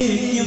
Yeah.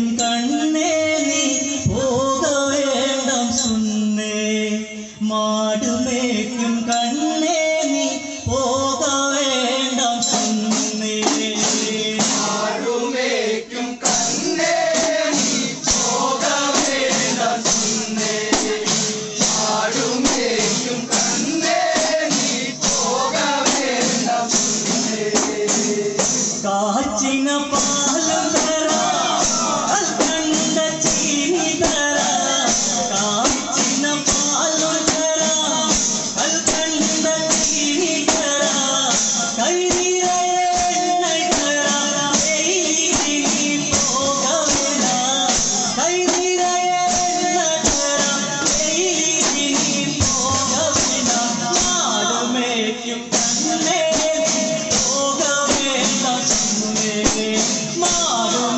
Mother.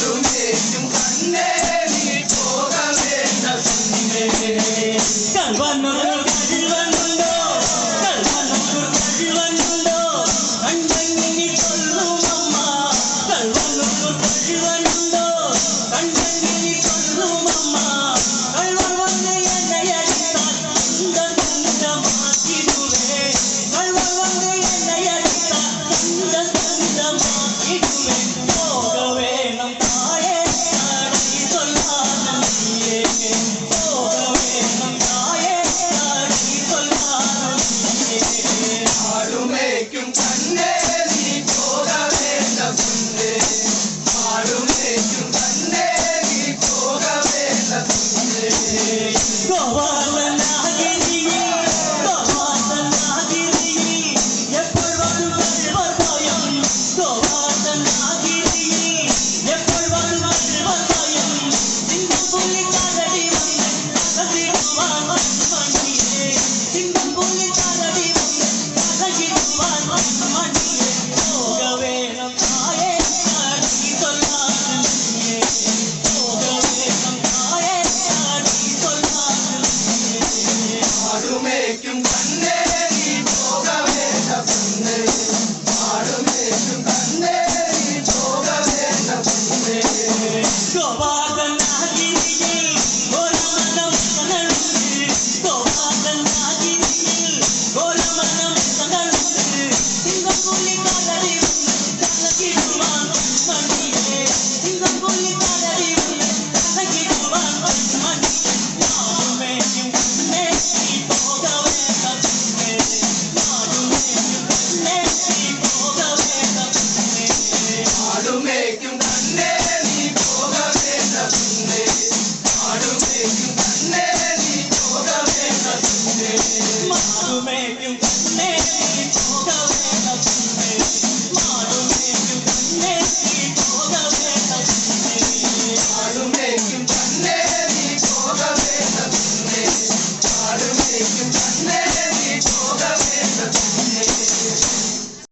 Hallelujah. வைக்கும் கண்ணே நீ போக வேண்ட குண்டே ஆடும் வைக்கும் கண்ணே Mama, make you